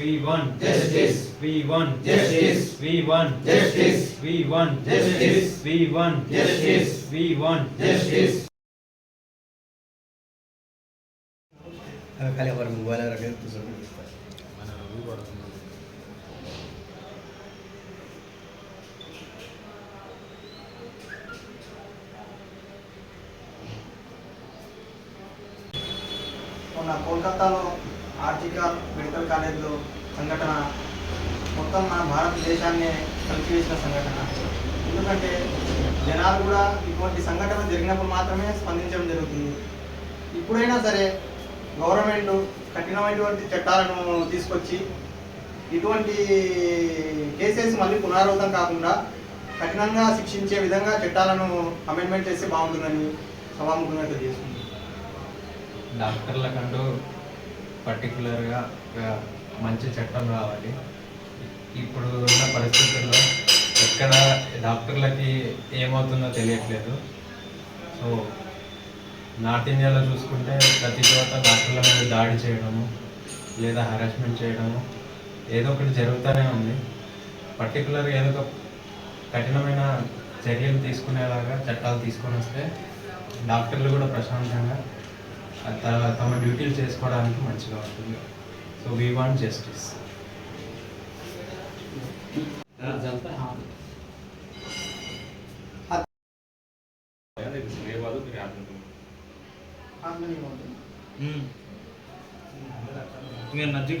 We want justice we want justice we want justice we want justice we want justice we want justice खाली हमारे mobile रखे तो सब मैंने रवि बड़ा మొన్న కోల్కతాలో ఆర్థిక మెడికల్ కాలేజ్లో సంఘటన. మొత్తం మన భారతదేశాన్ని కలిపివేసిన సంఘటన. ఎందుకంటే జనాలు కూడా ఇటువంటి సంఘటన జరిగినప్పుడు మాత్రమే స్పందించడం జరుగుతుంది. ఇప్పుడైనా సరే గవర్నమెంట్ కఠినమైనటువంటి చట్టాలను తీసుకొచ్చి ఇటువంటి కేసెస్ మళ్ళీ పునరావృతం కాకుండా కఠినంగా శిక్షించే విధంగా చట్టాలను అమెండ్మెంట్ చేస్తే బాగుంటుందని సభాముఖంగా తెలియజేస్తుంది. డాక్టర్లకంటూ పర్టికులర్గా మంచి చట్టం రావాలి. ఇప్పుడు ఉన్న పరిస్థితుల్లో ఎక్కడ డాక్టర్లకి ఏమవుతుందో తెలియట్లేదు. సో నార్త్ ఇండియాలో చూసుకుంటే ప్రతి చోట డాక్టర్ల మీద దాడి చేయడము లేదా హరాస్మెంట్ చేయడము ఏదో ఒకటి జరుగుతూనే ఉంది. పర్టికులర్గా ఏదో ఒక కఠినమైన చర్యలు తీసుకునేలాగా చట్టాలు తీసుకొని వస్తే డాక్టర్లు కూడా ప్రశాంతంగా తమ డ్యూటీలు చేసుకోవడానికి మంచిగా ఉంటుంది. సో వీ వాంట్ జస్టిస్ మీరు నజ్జిక